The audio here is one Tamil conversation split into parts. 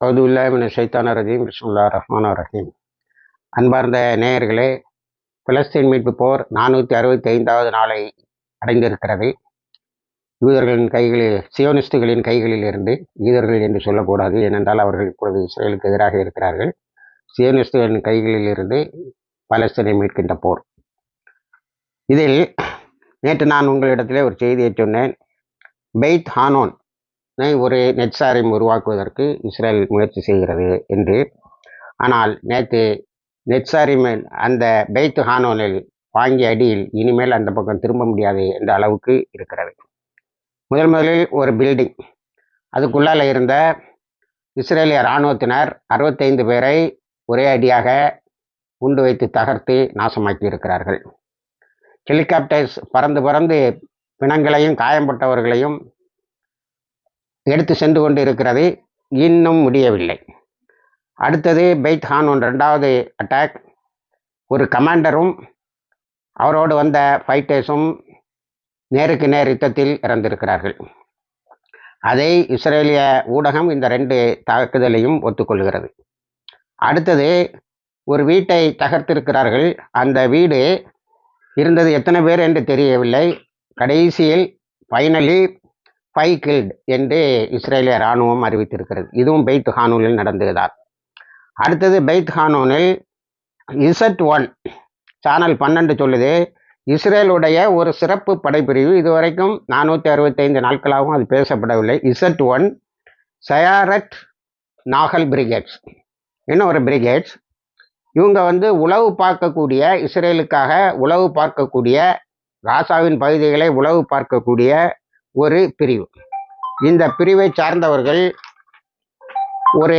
அவுதுல்லாமின் சைத்தான ரஜீம் பிஸ்முல்லா ரஹ்மான் ரஹீம். அன்பார்ந்த நேயர்களே பிலஸ்தீன் மீட்பு போர் நானூற்றி அறுபத்தி ஐந்தாவது நாளை அடைந்திருக்கிறது. யூதர்களின் கைகளில் சியோனிஸ்டுகளின் கைகளில் இருந்து யூதர்கள் என்று சொல்லக்கூடாது ஏனென்றால் அவர்கள் இப்பொழுது இஸ்ரேலுக்கு எதிராக இருக்கிறார்கள். சியோனிஸ்டுகளின் கைகளில் இருந்து பலஸ்தீனை மீட்கின்ற போர். இதில் நேற்று நான் உங்களிடத்திலே ஒரு செய்தியை சொன்னேன். பெய்த் ஹானோன் ஒரு நெட்சாரியம் உருவாக்குவதற்கு இஸ்ரேல் முயற்சி செய்கிறது என்று. ஆனால் நேற்று நெட்சாரிம் அந்த பெய்த் ஹானோனில் வாங்கிய அடியில் இனிமேல் அந்த பக்கம் திரும்ப முடியாது என்ற அளவுக்கு இருக்கிறது. முதல் முதலில் ஒரு பில்டிங். அதுக்குள்ளால் இருந்த இஸ்ரேலிய இராணுவத்தினர் அறுபத்தைந்து பேரை ஒரே அடியாக குண்டு வைத்து தகர்த்து நாசமாக்கி இருக்கிறார்கள் ஹெலிகாப்டர்ஸ் பறந்து பறந்து பிணங்களையும் காயம்பட்டவர்களையும் எடுத்து சென்று கொண்டு இருக்கிறது இன்னும் முடியவில்லை. அடுத்தது பெய்த் ஹானோன் ரெண்டாவது அட்டாக் ஒரு கமாண்டரும் அவரோடு வந்த ஃபைட்டர்ஸும் நேருக்கு நேர் யுத்தத்தில் இறந்திருக்கிறார்கள். அதை இஸ்ரேலிய ஊடகம் இந்த ரெண்டு தாக்குதலையும் ஒத்துக்கொள்கிறது. அடுத்தது ஒரு வீட்டை தகர்த்திருக்கிறார்கள். அந்த வீடு இருந்தது எத்தனை பேர் என்று தெரியவில்லை. கடைசியில் ஃபைனலி ஃபை கில்ட் என்று இஸ்ரேலிய இராணுவம் அறிவித்திருக்கிறது. இதுவும் பெய்த் ஹானூனில் நடந்துதான் அடுத்தது பெய்த் ஹானூனில் இசட் ஒன் சேனல் பன்னெண்டு சொல்லுது. இஸ்ரேலுடைய ஒரு சிறப்பு படைப்பிரிவு இதுவரைக்கும் நானூற்றி அறுபத்தைந்து நாட்களாகவும் அது பேசப்படவில்லை. Z one Sayeret Nahal brigades இன்னும் ஒரு பிரிகேட்ஸ் இவங்க வந்து உளவு பார்க்கக்கூடிய இஸ்ரேலுக்காக உளவு பார்க்கக்கூடிய காசாவின் பகுதிகளை உளவு பார்க்கக்கூடிய ஒரு பிரிவு. இந்த பிரிவை சார்ந்தவர்கள் ஒரு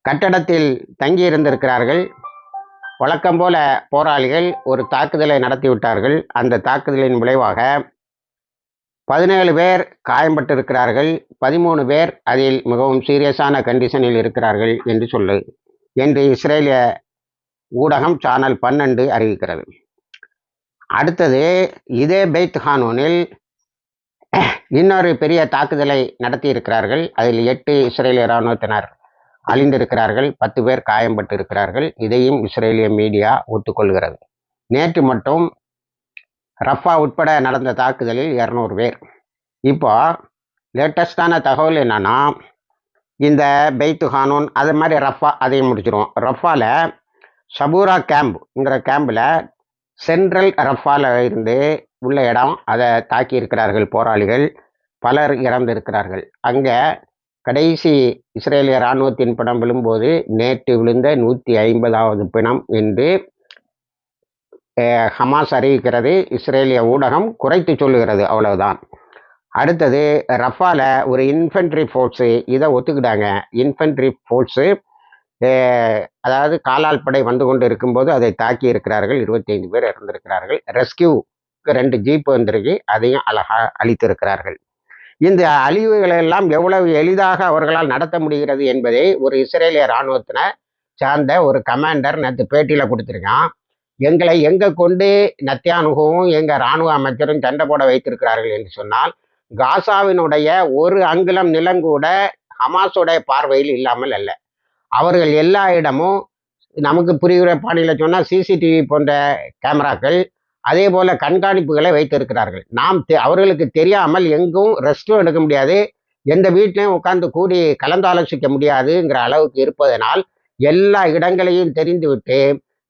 கட்டடத்தில் தங்கி இருந்திருக்கிறார்கள் வழக்கம் போல போராளிகள் ஒரு தாக்குதலை நடத்திவிட்டார்கள். அந்த தாக்குதலின் விளைவாக பதினேழு பேர் காயம்பட்டிருக்கிறார்கள். பதிமூணு பேர் அதில் மிகவும் சீரியஸான கண்டிஷனில் இருக்கிறார்கள் என்று சொல்லு என்று இஸ்ரேலிய ஊடகம் சேனல் பன்னெண்டு அறிவிக்கிறது. அடுத்தது இதே பெய்த் ஹானூனில் இன்னொரு பெரிய தாக்குதலை நடத்தி இருக்கிறார்கள் அதில் எட்டு இஸ்ரேலிய இராணுவத்தினர் அழிந்திருக்கிறார்கள். பத்து பேர் காயம்பட்டு இருக்கிறார்கள் இதையும் இஸ்ரேலிய மீடியா ஒத்துக்கொள்கிறது. நேற்று மட்டும் ரஃபா உட்பட நடந்த தாக்குதலில் இரநூறு பேர். இப்போ லேட்டஸ்டான தகவல் என்னன்னா இந்த பெய்த்து ஹானூன் அது மாதிரி ரஃபா அதையும் முடிச்சிருவோம். ரஃபாவில் சபூரா கேம்ப்ங்கிற கேம்பில் சென்ட்ரல் ரஃபாவில் இருந்து உள்ள இடம் அதை தாக்கி இருக்கிறார்கள் போராளிகள். பலர் இறந்திருக்கிறார்கள். அங்கே கடைசி இஸ்ரேலிய இராணுவத்தின் பிணம் விழும்போது நேற்று விழுந்த நூற்றி ஐம்பதாவது பிணம் என்று ஹமாஸ் அறிவிக்கிறது. இஸ்ரேலிய ஊடகம் குறைத்து சொல்லுகிறது. அவ்வளவுதான். அடுத்தது ரஃபால ஒரு இன்ஃபென்ட்ரி ஃபோர்ஸு இதை ஒத்துக்கிட்டாங்க. இன்ஃபென்ட்ரி ஃபோர்ஸு அதாவது காலால் படை வந்து கொண்டு இருக்கும்போது அதை தாக்கி இருக்கிறார்கள். இருபத்தி ஐந்து பேர் இறந்திருக்கிறார்கள். ரெஸ்கியூ ரெண்டு ஜீப் வந்திருக்கு அதையும் அழகாக அழித்திருக்கிறார்கள். இந்த அழிவுகளை எல்லாம் எவ்வளவு எளிதாக அவர்களால் நடத்த முடிகிறது என்பதை ஒரு இஸ்ரேலிய இராணுவத்தினை சார்ந்த ஒரு கமாண்டர் நேற்று பேட்டியில் கொடுத்துருக்கான். எங்களை எங்கே கொண்டு நத்தியானுகவும் எங்கள் இராணுவ அமைச்சரும் சண்டை போட வைத்திருக்கிறார்கள் என்று சொன்னால் காசாவினுடைய ஒரு அங்குலம் நிலம் கூட ஹமாஸுடைய பார்வையில் இல்லாமல் அல்ல. அவர்கள் எல்லா இடமும் நமக்கு புரிகிற பாணியில் சொன்னால் சிசிடிவி போன்ற கேமராக்கள் அதே போல் கண்காணிப்புகளை வைத்திருக்கிறார்கள். நாம் அவர்களுக்கு தெரியாமல் எங்கும் ரெஸ்ட்டும் எடுக்க முடியாது. எந்த வீட்லையும் உட்கார்ந்து கூடி கலந்தாலோசிக்க முடியாதுங்கிற அளவுக்கு இருப்பதனால் எல்லா இடங்களையும் தெரிந்துவிட்டு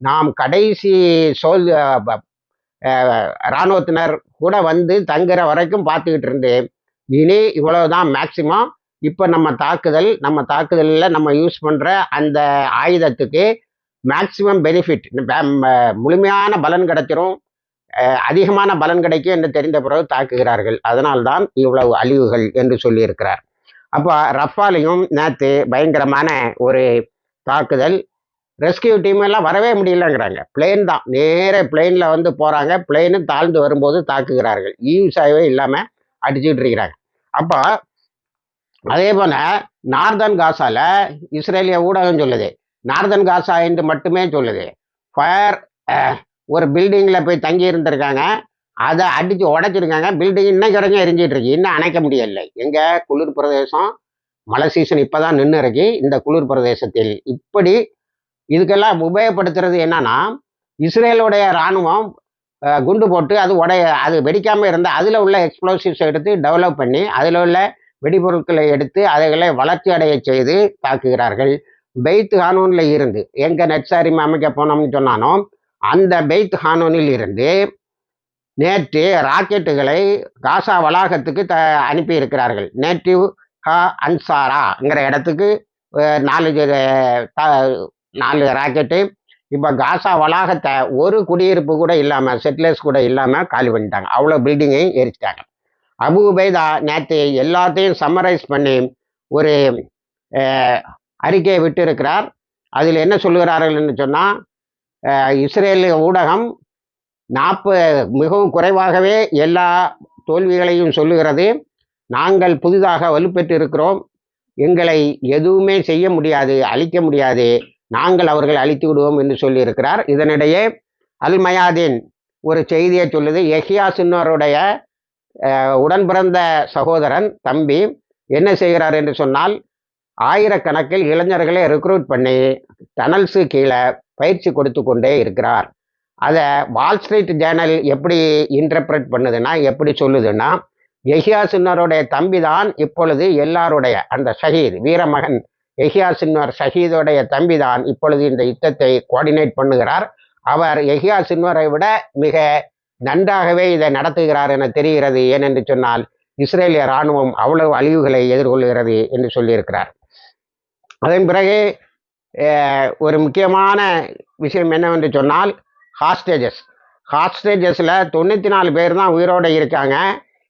நாம் கடைசி சோல் இராணுவத்தினர் கூட வந்து தங்குற வரைக்கும் பார்த்துக்கிட்டு இருந்து இனி இவ்வளவுதான் மேக்சிமம் இப்போ நம்ம தாக்குதல் நம்ம தாக்குதலில் நம்ம யூஸ் பண்ணுற அந்த ஆயுதத்துக்கு மேக்சிமம் பெனிஃபிட் முழுமையான பலன் கிடைச்சிரும். அதிகமான பலன் கிடைக்கும் என்று தெரிந்த பிறகு தாக்குகிறார்கள். அதனால்தான் இவ்வளவு அழிவுகள் என்று சொல்லியிருக்கிறார். அப்போ ரஃபாலையும் நேற்று பயங்கரமான ஒரு தாக்குதல். ரெஸ்கியூ டீம் எல்லாம் வரவே முடியலங்கிறாங்க. பிளேன் தான். நேர பிளெயினில் வந்து போகிறாங்க பிளெயினு தாழ்ந்து வரும்போது தாக்குகிறார்கள். ஈவிசாவே இல்லாமல் அடிச்சுட்டு இருக்கிறாங்க. அப்போ அதே போல் நார்தன் காசாவில் இஸ்ரேலிய ஊடகம் சொல்லுது. நார்தன் காசா என்று மட்டுமே சொல்லுது. ஃபயர் ஒரு பில்டிங்கில் போய் தங்கி இருந்திருக்காங்க. அதை அடித்து உடைச்சிருக்காங்க. பில்டிங் இன்னைக்கு வரைக்கும் எரிஞ்சிட்டு இருக்கு. இன்னும் அணைக்க முடியலை. எங்கே குளிர் பிரதேசம் மழை சீசன் இப்போ தான் நின்று இருக்கு. இந்த குளிர் பிரதேசத்தில் இப்படி இதுக்கெல்லாம் உபயோகப்படுத்துறது என்னன்னா இஸ்ரேலுடைய இராணுவம் குண்டு போட்டு அது உடைய அது வெடிக்காமல் இருந்தால் அதில் உள்ள எக்ஸ்ப்ளோசிவ்ஸ் எடுத்து டெவலப் பண்ணி அதில் உள்ள வெடிபொருட்களை எடுத்து அதைகளை வளர்ச்சி அடைய செய்து தாக்குகிறார்கள். பெய்த் ஹானூனில் இருந்து எங்கே நெட்சாரிம் அமைக்க போனோம்னு சொன்னாலும் அந்த பெய்த் ஹானோனில் இருந்து நேற்று ராக்கெட்டுகளை காசா வளாகத்துக்கு த அனுப்பியிருக்கிறார்கள். நேட்டிவ் ஹா அன்சாராங்கிற இடத்துக்கு நாலு த- நாலு ராக்கெட்டு. இப்போ காசா வளாகத்தை ஒரு குடியிருப்பு கூட இல்லாமல் செட்டிலர்ஸ் கூட இல்லாமல் காலி பண்ணிட்டாங்க. அவ்வளோ பில்டிங்கையும் எரிச்சிட்டாங்க. அபு உபைதா நேற்று எல்லாத்தையும் சம்மரைஸ் பண்ணி ஒரு அறிக்கையை விட்டு இருக்கிறார் அதில் என்ன சொல்கிறார்கள்னு சொன்னால் இஸ்ரேல் ஊடகம் நாற்ப மிகவும் குறைவாகவே எல்லா தோல்விகளையும் சொல்லுகிறது. நாங்கள் புதிதாக வலுப்பெற்று இருக்கிறோம் எங்களை எதுவுமே செய்ய முடியாது அழிக்க முடியாது. நாங்கள் அவர்கள் அழித்து விடுவோம் என்று சொல்லியிருக்கிறார். இதனிடையே அல் மயாதீன் ஒரு செய்தியை சொல்லுது. எஹியா சின்னருடைய உடன் பிறந்த சகோதரன் தம்பி என்ன செய்கிறார் என்று சொன்னால் ஆயிரக்கணக்கில் இளைஞர்களை ரெக்ரூட் பண்ணி டனல்ஸு கீழே பயிற்சி கொடுத்து கொண்டே இருக்கிறார். அதை வால் ஸ்ட்ரீட் ஜேர்னல் எப்படி இன்டர்பிரட் பண்ணுதுன்னா எப்படி சொல்லுதுன்னா எஹியா சின்னருடைய தம்பி தான் இப்பொழுது எல்லாருடைய அந்த ஷஹீத் வீரமகன் எஹியா சின்வர் ஷஹீதுடைய தம்பி தான் இப்பொழுது இந்த யுத்தத்தை கோஆர்டினேட் பண்ணுகிறார். அவர் எஹியா சின்வரை விட மிக நன்றாகவே இதை நடத்துகிறார் என தெரிகிறது. ஏனென்று சொன்னால் இஸ்ரேலிய இராணுவம் அவ்வளவு அழிவுகளை எதிர்கொள்கிறது என்று சொல்லியிருக்கிறார். அதன் பிறகு ஒரு முக்கியமான விஷயம் என்னவென்று சொன்னால் ஹாஸ்டேஜஸ் ஹாஸ்டேஜஸில் தொண்ணூற்றி நாலு பேர் தான் உயிரோடு இருக்காங்க.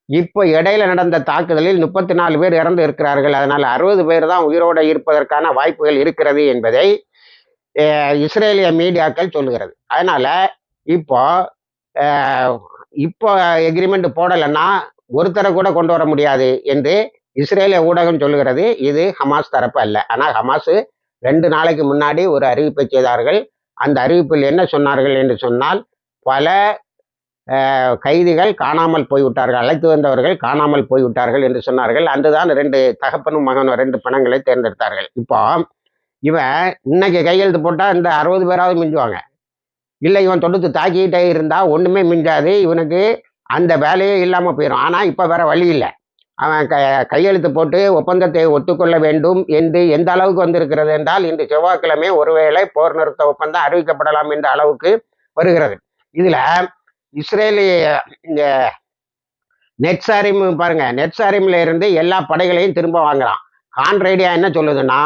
இப்போ இடையில நடந்த தாக்குதலில் முப்பத்தி நாலு பேர் இறந்து இருக்கிறார்கள். அதனால் அறுபது பேர் தான் உயிரோடு இருப்பதற்கான வாய்ப்புகள் இருக்கிறது என்பதை இஸ்ரேலிய மீடியாக்கள் சொல்லுகிறது. அதனால் இப்போ இப்போ எக்ரிமெண்ட் போடலைன்னா ஒருத்தரை கூட கொண்டு வர முடியாது என்று இஸ்ரேலிய ஊடகம் சொல்லுகிறது இது ஹமாஸ் தரப்பு அல்ல. ஆனால் ஹமாஸ் ரெண்டு நாளைக்கு முன்னாடி ஒரு அறிவிப்பை செய்தார்கள். அந்த அறிவிப்பில் என்ன சொன்னார்கள் என்று சொன்னால் பல கைதிகள் காணாமல் போய்விட்டார்கள் அழைத்து வந்தவர்கள் காணாமல் போய்விட்டார்கள் என்று சொன்னார்கள். அன்றுதான் ரெண்டு தகப்பனும் மகனும் ரெண்டு பணங்களை தேர்ந்தெடுத்தார்கள். இப்போ இவன் இன்னைக்கு கையெழுத்து போட்டால் இந்த அறுபது பேராவது மிஞ்சுவாங்க. இல்லை இவன் தொடுத்து தாக்கிக்கிட்டே இருந்தால் ஒன்றுமே மிஞ்சாது. இவனுக்கு அந்த வேலையே இல்லாமல் போயிடும் ஆனால் இப்போ வேற வழி இல்லை. அவன் க கையெழுத்து போட்டு ஒப்பந்தத்தை ஒத்துக்கொள்ள வேண்டும் என்று எந்த அளவுக்கு வந்திருக்கிறது என்றால் இன்று செவ்வாய்க்கிழமை ஒருவேளை போர் நிறுத்த ஒப்பந்தம் அறிவிக்கப்படலாம் என்ற அளவுக்கு வருகிறது. இதில் இஸ்ரேலிய இந்த நெட்சாரிம் பாருங்க நெட்சாரிம்ல இருந்து எல்லா படைகளையும் திரும்ப வாங்குறான். கான்ரேடியா என்ன சொல்லுதுன்னா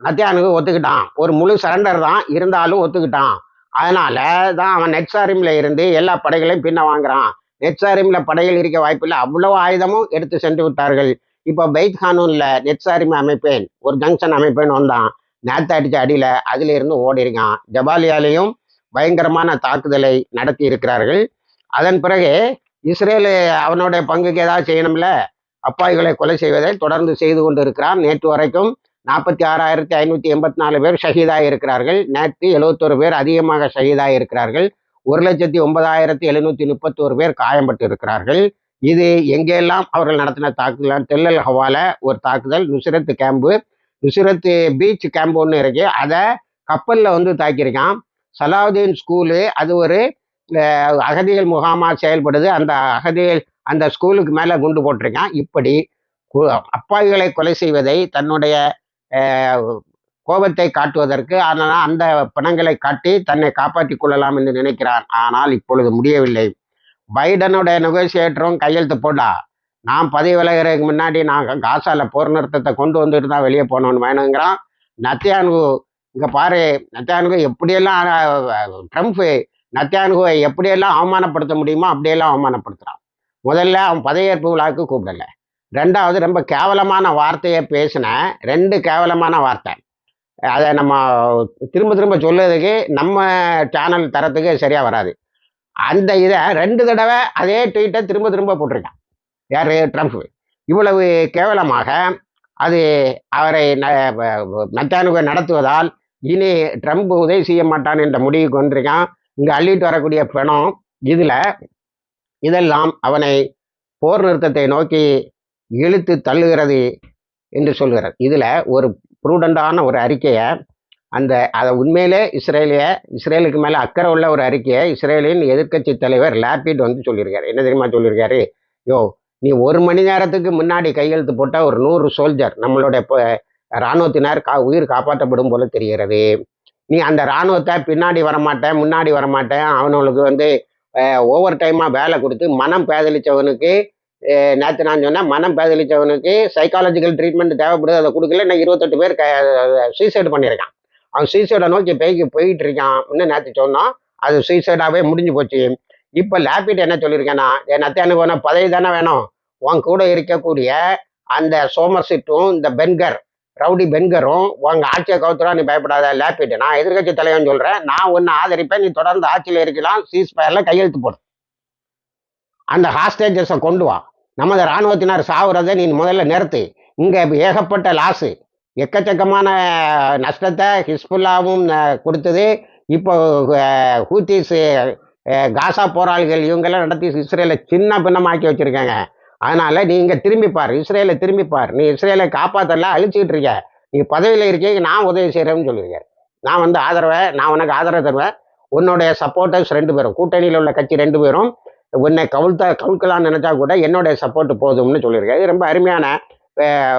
நத்தியானுக்கு ஒத்துக்கிட்டான். ஒரு முழு சரண்டர் தான் இருந்தாலும் ஒத்துக்கிட்டான். அதனால தான் அவன் நெட்சாரிம்ல இருந்து எல்லா படைகளையும் பின்ன வாங்குறான். நெட்சாரிம்ல படைகள் இருக்க வாய்ப்பில்லை. அவ்வளவு ஆயுதமும் எடுத்து சென்று விட்டார்கள். இப்போ பெய்த் ஹானூனில் நெட்சாரிம் அமைப்பேன் ஒரு ஜங்ஷன் அமைப்பேன் வந்தான். நேத்த அடிச்ச அடியில அதுல இருந்து ஓடி இருக்கான் ஜபாலியாலையும் பயங்கரமான தாக்குதலை நடத்தி இருக்கிறார்கள். அதன் பிறகு இஸ்ரேல் அவனுடைய பங்குக்கு ஏதாவது செய்யணும்ல? அப்பாய்களை கொலை செய்வதை தொடர்ந்து செய்து கொண்டு இருக்கிறான் நேற்று வரைக்கும் நாற்பத்தி ஆறாயிரத்தி ஐநூற்றி எண்பத்தி நாலு பேர் ஷஹீதாக இருக்கிறார்கள். நேற்று எழுபத்தொரு பேர் அதிகமாக ஷஹீதாக இருக்கிறார்கள். ஒரு லட்சத்தி ஒன்பதாயிரத்தி எழுநூற்றி முப்பத்தோரு பேர் காயம்பட்டு இருக்கிறார்கள் இது எங்கெல்லாம் அவர்கள் நடத்தின தாக்குதல் தெல்லல் ஹவால ஒரு தாக்குதல் Nuseirat camp Nuseirat beach camp ஒன்று இருக்கு அதை கப்பலில் வந்து தாக்கியிருக்கான். சலாவுதீன் ஸ்கூலு அது ஒரு அகதிகள் முகாமாக செயல்படுது. அந்த அகதிகள் அந்த ஸ்கூலுக்கு மேலே குண்டு போட்டிருக்கான். இப்படி கு- அப்பாவிகளை கொலை செய்வதை தன்னுடைய கோபத்தை காட்டுவதற்கு ஆனால் அந்த பிணங்களை காட்டி தன்னை காப்பாற்றிக் கொள்ளலாம் என்று நினைக்கிறான் ஆனால் இப்பொழுது முடியவில்லை. பைடனுடைய நெகோசியேட்டரும் கையெழுத்து போட்டா நான் பதவி விலகிறதுக்கு முன்னாடி நான் காசால போர் நிறுத்தத்தை கொண்டு வந்துட்டு தான் வெளியே போனோன்னு வேணுங்கிறான். நத்தியானு இங்கே பாரு நத்தியானுகு எப்படியெல்லாம் அஹ், ட்ரம்ப் நத்தியானுகுவை எப்படியெல்லாம் அவமானப்படுத்த முடியுமோ அப்படியெல்லாம் அவமானப்படுத்துகிறான் முதல்ல அவன் பதவியேற்பு விழாவுக்கு கூப்பிடல. ரெண்டாவது ரொம்ப கேவலமான வார்த்தையை பேசின ரெண்டு கேவலமான வார்த்தை. அதை நம்ம திரும்ப திரும்ப சொல்லுறதுக்கு நம்ம சேனல் தரத்துக்கு சரியாக வராது. அந்த இதை ரெண்டு தடவை அதே ட்வீட்டை திரும்ப திரும்ப போட்டிருக்கான். யார்? ட்ரம்ப் இவ்வளவு கேவலமாக அது அவரை நத்தானுவை நடத்துவதால் இனி ட்ரம்ப் உதவி செய்ய மாட்டான் என்ற முடிவுக்கு வந்திருக்கான் இங்கே அள்ளிட்டு வரக்கூடிய பணம் இதில் இதெல்லாம் அவனை போர் நிறுத்தத்தை நோக்கி இழுத்து தள்ளுகிறது என்று சொல்கிறார். இதில் ஒரு ப்ரூடண்டான ஒரு அறிக்கையை அந்த அதை உண்மையிலே இஸ்ரேலிய இஸ்ரேலுக்கு மேலே அக்கறை உள்ள ஒரு அறிக்கையை இஸ்ரேலின் எதிர்க்கட்சி தலைவர் லேபிட் வந்து சொல்லியிருக்காரு. என்ன தெரியுமா சொல்லியிருக்காரு? யோ நீ ஒரு மணி நேரத்துக்கு முன்னாடி கையெழுத்து போட்டால் ஒரு நூறு சோல்ஜர் நம்மளுடைய இராணுவத்தினர் கா உயிர் காப்பாற்றப்படும் போல தெரிகிறது. நீ அந்த இராணுவத்தை பின்னாடி வரமாட்டேன் முன்னாடி வரமாட்டேன். அவனுங்களுக்கு வந்து ஓவர் டைமாக வேலை கொடுத்து மனம் பேதலிச்சவனுக்கு நேற்று நான் சொன்னேன் மனம் பேதலிச்சவனுக்கு சைக்காலஜிக்கல் ட்ரீட்மெண்ட் தேவைப்படுது அதை கொடுக்கல. நான் இருபத்தெட்டு பேர் க சூசைடு பண்ணியிருக்கான். அவன் சூசைடை நோக்கி பேய்க்கு போயிட்டு இருக்கான் இன்னும் நேற்று சொன்னோம் அது சூசைடாகவே முடிஞ்சு போச்சு. இப்போ லேபிட் என்ன சொல்லியிருக்கேன்னா என் அத்தியானு வேணும் பதவி தானே வேணும். உன் கூட இருக்கக்கூடிய அந்த சோமர்சிட்டும் இந்த பென்கர் ரவுடி பென்கரும் உங்கள் ஆட்சியை கவுத்துறா நீ பயப்படாத லேப்பிட்டு நான் எதிர்கட்சி தலைவன் சொல்கிறேன் நான் ஒன்று ஆதரிப்பேன். நீ தொடர்ந்து ஆட்சியில் இருக்கலாம். சீஸ் ஃபயரில் கையெழுத்து போடும் அந்த ஹாஸ்டேஜஸை கொண்டு வா. நமது இராணுவத்தினர் சாவுறதை நீ முதல்ல நிறுத்து. இங்கே ஏகப்பட்ட லாஸு எக்கச்சக்கமான நஷ்டத்தை ஹிஸ்புல்லாவும் கொடுத்தது. இப்போ அஹ், ஹூத்திஸ் காசா போராளிகள் இவங்கெல்லாம் நடத்தி இஸ்ரேலை சின்ன பின்னமாக்கி வச்சுருக்காங்க. அதனால் நீ இங்கே திரும்பிப்பார் இஸ்ரேலை திரும்பிப்பார் நீ இஸ்ரேலை காப்பாற்றலாம் அழிச்சிக்கிட்டு இருக்க. நீ பதவியில் இருக்கீங்க நான் உதவி செய்கிறேன்னு சொல்லியிருக்காரு நான் வந்து ஆதரவை நான் உனக்கு ஆதரவு தருவேன். உன்னுடைய சப்போர்ட்டர்ஸ் ரெண்டு பேரும். கூட்டணியில் உள்ள கட்சி ரெண்டு பேரும். உன்னை கவுழ்த்த கவுழ்க்கலாம்னு நினச்சா கூட என்னுடைய சப்போர்ட் போதும்னு சொல்லியிருக்காரு. இது ரொம்ப அருமையான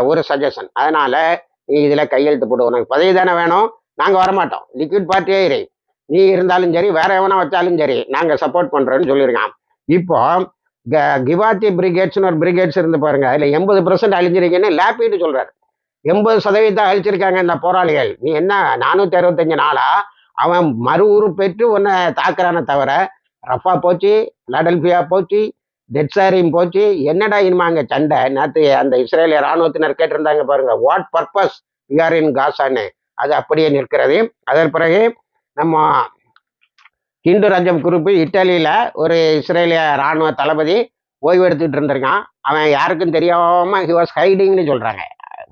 ஒரு சஜஷன் அதனால் நீ இதில் கையெழுத்து போட்டு உனக்கு பதவி தானே வேணும். நாங்கள் வரமாட்டோம். லிக்விட் பார்ட்டியே இரு. நீ இருந்தாலும் சரி வேற எவனை வச்சாலும் சரி நாங்கள் சப்போர்ட் பண்ணுறோன்னு சொல்லியிருக்கான். இப்போ க- கிவாத்தி பிரிகேட்ஸ்னு ஒரு பிரிகேட்ஸ் இருந்து பாருங்க. அதில் எண்பது பர்சன்ட் அழிஞ்சிருக்கீங்கன்னு லேப்பிட்டு சொல்கிறார் எண்பது சதவீதம் அழிச்சிருக்காங்க இந்த போராளிகள். நீ என்ன நானூற்றி அறுபத்தஞ்சு நாளா அவன் மறு உரு பெற்று உன்னை தாக்குறானே தவிர ரஃபா போச்சு லடல்பியா போச்சு தெட்சாரியும் போச்சு. என்னடா இனிமே அங்கே சண்டை? நேற்று அந்த இஸ்ரேலிய ராணுவத்தினர் கேட்டிருந்தாங்க பாருங்க what purpose you are in காசான்னு அது அப்படியே நிற்கிறது. அதன் பிறகு நம்ம ஹிந்து ரஞ்சம் குரூப் இட்டாலியில் ஒரு இஸ்ரேலிய ராணுவ தளபதி ஓய்வு எடுத்துக்கிட்டு இருந்திருக்கான். அவன் யாருக்கும் தெரியாமல் ஹி வாஸ் ஹைடிங்னு சொல்கிறாங்க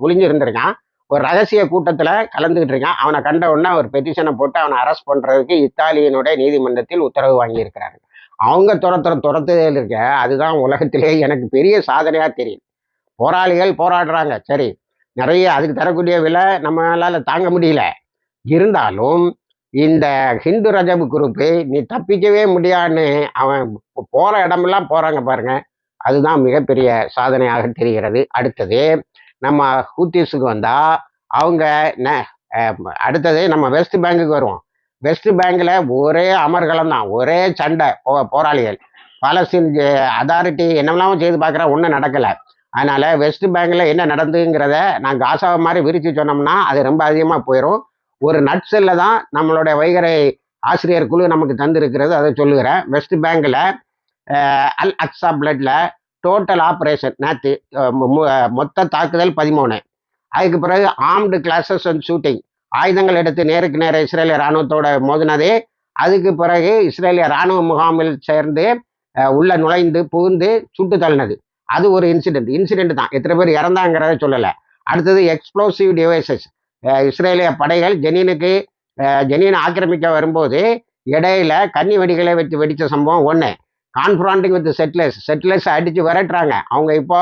ஒளிஞ்சு இருந்திருக்கான் ஒரு ரகசிய கூட்டத்தில் கலந்துக்கிட்டு இருக்கான். அவனை கண்ட உடனே ஒரு பெட்டிஷனை போட்டு அவனை அரெஸ்ட் பண்ணுறதுக்கு இத்தாலியனுடைய நீதிமன்றத்தில் உத்தரவு வாங்கியிருக்கிறாங்க அவங்க துரத்துற துரத்துதல் இருக்க அதுதான் உலகத்திலே எனக்கு பெரிய சாதனையாக தெரியும். போராளிகள் போராடுறாங்க. சரி நிறைய அதுக்கு தரக்கூடிய விலை நம்மளால் தாங்க முடியல. இருந்தாலும் இந்த ஹிந்து ரஜப் குரூப்பு நீ தப்பிக்கவே முடியான்னு அவன் போகிற இடமெல்லாம் போகிறாங்க பாருங்க. அதுதான் மிகப்பெரிய சாதனையாக தெரிகிறது. அடுத்தது நம்ம ஹூத்தீஸுக்கு வந்தால் அவங்க அடுத்தது நம்ம வெஸ்ட் பேங்குக்கு வருவோம். வெஸ்ட் பேங்கில் ஒரே அமர்கலம் தான் ஒரே சண்டை போ போராளிகள். பாலஸ்தீன் அதாரிட்டி என்னெல்லாம் செய்து பார்க்குறா ஒன்றும் நடக்கலை. அதனால் வெஸ்ட் பேங்கில் என்ன நடந்துங்கிறத நான் காசாவை மாதிரி விரித்து சொன்னோம்னா அது ரொம்ப அதிகமாக போயிடும் ஒரு நட்ஸில் தான் நம்மளுடைய வைகரை ஆசிரியர் குழு நமக்கு தந்திருக்கிறது அதை சொல்லுகிறேன். வெஸ்ட் பேங்கில் அல் அக்ஸா பிளட்டில் டோட்டல் ஆப்ரேஷன் நேற்று மொத்த தாக்குதல் பதிமூணு. அதுக்கு பிறகு ஆர்ம்டு கிளாஸஸ் அண்ட் ஷூட்டிங் ஆயுதங்கள் எடுத்து நேருக்கு நேர இஸ்ரேலிய இராணுவத்தோட மோதினது. அதுக்கு பிறகு இஸ்ரேலிய இராணுவ முகாமில் சேர்ந்து உள்ள நுழைந்து புகுந்து சுட்டு தள்ளினது. அது ஒரு இன்சிடென்ட் இன்சிடென்ட் தான். எத்தனை பேர் இறந்தாங்கிறத சொல்லலை. அடுத்தது எக்ஸ்ப்ளோசிவ் டிவைசஸ் இஸ்ரேலிய படைகள் ஜெனீனுக்கு ஜெனீனை ஆக்கிரமிக்க வரும்போது இடையில கன்னி வெடிகளை வச்சு வெடித்த சம்பவம் ஒன்று கான்ஃபராண்டிங் வித் செட்டிலர்ஸ் செட்டிலர்ஸ் அடித்து விரட்டுறாங்க. அவங்க இப்போ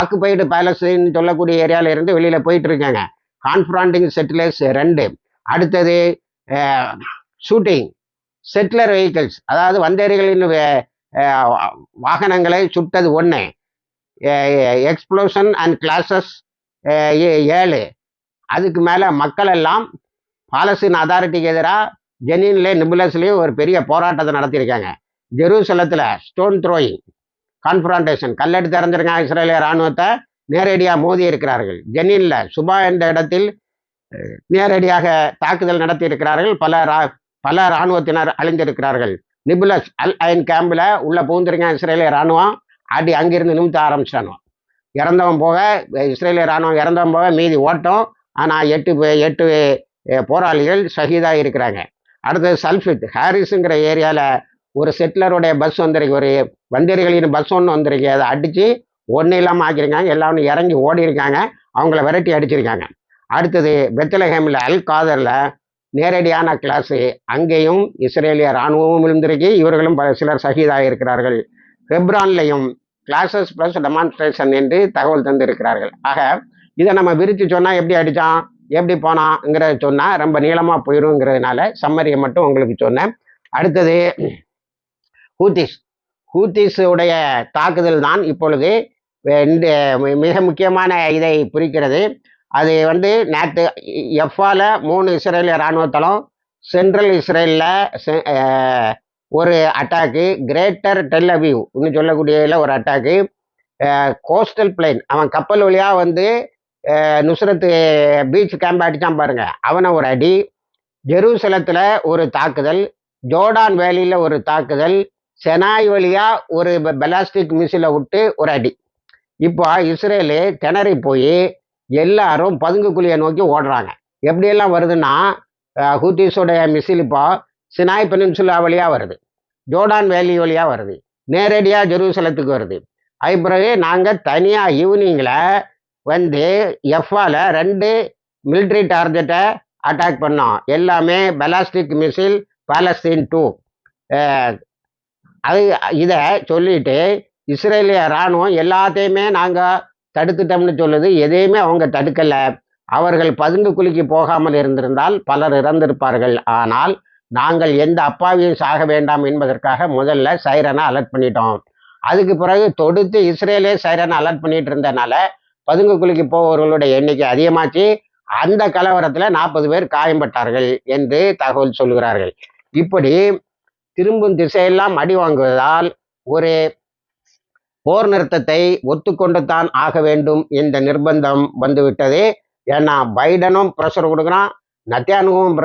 ஆக்குபைடு பேலஸ்ன்னு சொல்லக்கூடிய ஏரியாவில் இருந்து வெளியில் போயிட்டு இருக்காங்க கான்ஃபராண்டிங் செட்டிலர்ஸ் ரெண்டு. அடுத்தது ஷூட்டிங் செட்டிலர் வெஹிக்கிள்ஸ் அதாவது வந்தேரிகளின் வாகனங்களை சுட்டது ஒன்று எக்ஸ்ப்ளோஷன் அண்ட் கிளாஸஸ் ஏழு. அதுக்கு மேலே மக்கள் எல்லாம் பாலஸ்தீன் அதாரிட்டிக்கு எதிராக ஜெனீன்லேயும் நிபுலஸ்லேயும் ஒரு பெரிய போராட்டத்தை நடத்தியிருக்காங்க. ஜெருசலத்தில் ஸ்டோன் த்ரோயிங் கான்ஃபரான்டேஷன் கல்லெடுத்து அறிஞ்சிருக்காங்க இஸ்ரேலிய இராணுவத்தை நேரடியாக மோதி இருக்கிறார்கள். ஜெனின்ல சுபா என்ற இடத்தில் நேரடியாக தாக்குதல் நடத்தி இருக்கிறார்கள். பல ரா பல இராணுவத்தினர் அழிந்திருக்கிறார்கள். நிபுலஸ் அல் அயன் கேம்பில் உள்ள பூந்திருக்கான் இஸ்ரேலிய இராணுவம் அடி அங்கிருந்து நிமித்த ஆரம்பிச்சிட்டானோ இறந்தவன் போக இஸ்ரேலிய இராணுவம் இறந்தவன் போக மீதி ஓட்டம். ஆனால் எட்டு எட்டு போராளிகள் ஷஹீதாக இருக்கிறாங்க. அடுத்தது சல்ஃபிட் ஹாரிஸுங்கிற ஏரியாவில் ஒரு செட்டிலருடைய பஸ் வந்துருக்கு ஒரு வந்தியர்களின் பஸ் ஒன்று வந்திருக்கு. அதை அடித்து ஒன்றும் இல்லாமல் ஆக்கியிருக்காங்க. எல்லாரும் இறங்கி ஓடி இருக்காங்க அவங்கள விரட்டி அடிச்சிருக்காங்க. அடுத்தது பெத்தலஹேமில் அல் காதரில் நேரடியான கிளாஸு அங்கேயும் இஸ்ரேலிய இராணுவமும் இருந்திருக்கு இவர்களும் பல சிலர் சகிதாக இருக்கிறார்கள் ஹெப்ரான்லையும் கிளாஸஸ் ப்ளஸ் டெமான்ஸ்ட்ரேஷன் என்று தகவல் தந்திருக்கிறார்கள். ஆக இதை நம்ம விரித்து சொன்னால் எப்படி அடித்தான் எப்படி போனாங்கிறத சொன்னால் ரொம்ப நீளமாக போயிடுங்கிறதுனால சம்மரியை மட்டும் உங்களுக்கு சொன்னேன். அடுத்தது ஹூத்திஸ். ஹூத்திஸுடைய தாக்குதல் தான் இப்பொழுது இந்த மிக முக்கியமான இதை குறிக்கிறது. அது வந்து நேற்று எஃப்ஆல மூணு இஸ்ரேலிய இராணுவத்தளம் சென்ட்ரல் இஸ்ரேலில் ஒரு அட்டாக்கு கிரேட்டர் டெல் அபியூ இன்னும் சொல்லக்கூடியதில் ஒரு அட்டாக்கு. கோஸ்டல் பிளைன் அவன் கப்பல் வழியாக வந்து நுசரத்து பீச் கேம்ப் அடித்தான் பாருங்க. அவனை ஒரு அடி. ஜெருசலத்தில் ஒரு தாக்குதல் ஜோர்டான் வேலியில் ஒரு தாக்குதல் செனாய் வழியாக ஒரு பெலாஸ்டிக் மிசிலை விட்டு ஒரு அடி. இப்போ இஸ்ரேலு திணறி போய் எல்லாரும் பதுங்கு குழியை நோக்கி ஓடுறாங்க. எப்படியெல்லாம் வருதுன்னா ஹூத்திஸோடைய மிசில் இப்போ சினாய் பெனின்சுலா வழியாக வருது. ஜோர்டான் வேலி வழியாக வருது. நேரடியாக ஜெருசலத்துக்கு வருது. அது பிறகு நாங்கள் தனியாக ஈவினிங்கில் வந்து எஃப்ஆல ரெண்டு மிலிட்ரி டார்கெட்டை அட்டாக் பண்ணோம். எல்லாமே பெலாஸ்டிக் மிசில் பாலஸ்தீன் டூ. அது இதை சொல்லிட்டு இஸ்ரேலிய இராணுவம் எல்லாத்தையுமே நாங்கள் தடுத்துட்டோம்னு சொல்லுது. எதையுமே அவங்க தடுக்கலை. அவர்கள் பதுங்கு குலுக்கி போகாமல் இருந்திருந்தால் பலர் இறந்திருப்பார்கள். ஆனால் நாங்கள் எந்த அப்பாவியும் சாக வேண்டாம் என்பதற்காக முதல்ல சைரனை அலர்ட் பண்ணிட்டோம். அதுக்கு பிறகு தொடுத்து இஸ்ரேலே சைரனை அலர்ட் பண்ணிட்டு இருந்தனால பதுங்கு குலுக்கி போவர்களுடைய எண்ணிக்கை அதிகமாச்சு. அந்த கலவரத்தில் நாற்பது பேர் காயம்பட்டார்கள் என்று தகவல் சொல்கிறார்கள் இப்படி திரும்பும் திசையெல்லாம் அடி வாங்குவதால் ஒரு போர் நிறுத்தத்தை ஒத்துக்கொண்டு தான் ஆக வேண்டும் என்ற நிர்பந்தம் வந்துவிட்டது. ஏன்னா பைடனும் ப்ரெஷர் கொடுக்குறான் நத்தியானுவும்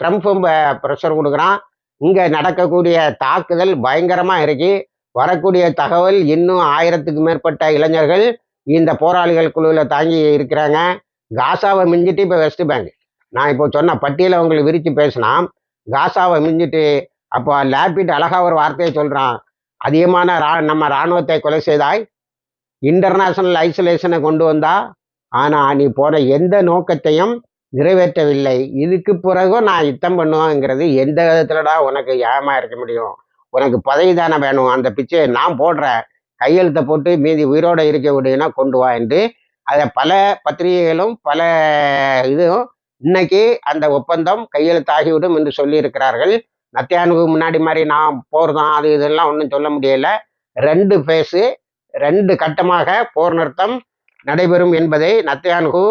ட்ரம்ப்பும் ப்ரெஷர் கொடுக்குறான். இங்கே நடக்கக்கூடிய தாக்குதல் பயங்கரமாக இருக்கு. வரக்கூடிய தகவல் இன்னும் ஆயிரத்துக்கு மேற்பட்ட இளைஞர்கள் இந்த போராளிகள் குழுவில் தாங்கி இருக்கிறாங்க. காசாவை மிஞ்சிட்டு இப்போ வெஸ்ட் பேங்க். நான் இப்போ சொன்ன பட்டியலை உங்களுக்கு விரித்து பேசினா காசாவை மிஞ்சிட்டு அப்போ லேபிட் அழகாக ஒரு வார்த்தையை சொல்கிறான் அதிகமான ரா நம்ம இராணுவத்தை கொலை செய்தாய். இன்டர்நேஷனல் ஐசோலேஷனை கொண்டு வந்தா. ஆனால் நீ போன எந்த நோக்கத்தையும் நிறைவேற்றவில்லை. இதுக்கு பிறகும் நான் யுத்தம் பண்ணுவேங்கிறது எந்த விதத்துலடா உனக்கு ஏமா இருக்க முடியும்? உனக்கு பதவி தானே வேணும். அந்த பிச்சையை நான் போடுறேன். கையெழுத்தை போட்டு மீதி உயிரோடு இருக்க முடியும்னா கொண்டு வா என்று. அதை பல பத்திரிகைகளும் பல இதுவும் இன்னைக்கு அந்த ஒப்பந்தம் கையெழுத்தாகிவிடும் என்று சொல்லியிருக்கிறார்கள். நத்தியானுக்கு முன்னாடி மாதிரி நான் போர் அது இதெல்லாம் ஒன்றும் சொல்ல முடியல. ரெண்டு ஃபேஸு ரெண்டு கட்டமாக போர் நிறுத்தம் நடைபெறும் என்பதை நத்தியானுகு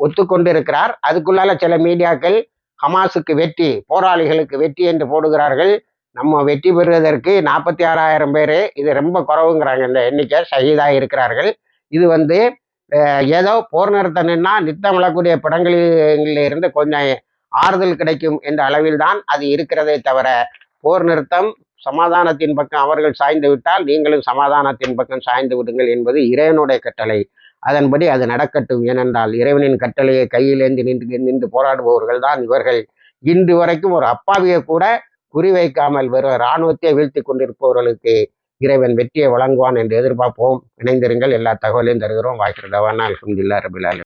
ஒத்துக்கொண்டிருக்கிறார். அதுக்குள்ளால சில மீடியாக்கள் ஹமாஸுக்கு வெற்றி போராளிகளுக்கு வெற்றி என்று போடுகிறார்கள். நம்ம வெற்றி பெறுவதற்கு நாற்பத்தி ஆறாயிரம் பேர் இது ரொம்ப குறவுங்கிறாங்க. இந்த எண்ணிக்கை ஷஹீதாக இருக்கிறார்கள். இது வந்து ஏதோ போர் நிறுத்தணுன்னா நித்தம் விழக்கூடிய படங்களில் இருந்து கொஞ்சம் ஆறுதல் கிடைக்கும் என்ற அளவில் தான் அது இருக்கிறதே தவிர போர் நிறுத்தம் சமாதானத்தின் பக்கம் அவர்கள் சாய்ந்து விட்டால் நீங்களும் சமாதானத்தின் பக்கம் சாய்ந்து விடுங்கள் என்பது இறைவனுடைய கட்டளை. அதன்படி அது நடக்கட்டும் ஏனென்றால் இறைவனின் கட்டளையை கையிலேந்து நின்று நின்று போராடுபவர்கள் தான் இவர்கள். இன்று வரைக்கும் ஒரு அப்பாவியை கூட குறிவைக்காமல் வெறும் இராணுவத்தை வீழ்த்தி கொண்டிருப்பவர்களுக்கு இறைவன் வெற்றியை வழங்குவான் என்று எதிர்பார்ப்போம். இணைந்திருங்கள். எல்லா தகவலையும் தருகிறோம். வாய்க்கிறதவான அலமதுல்லா ரபிலால்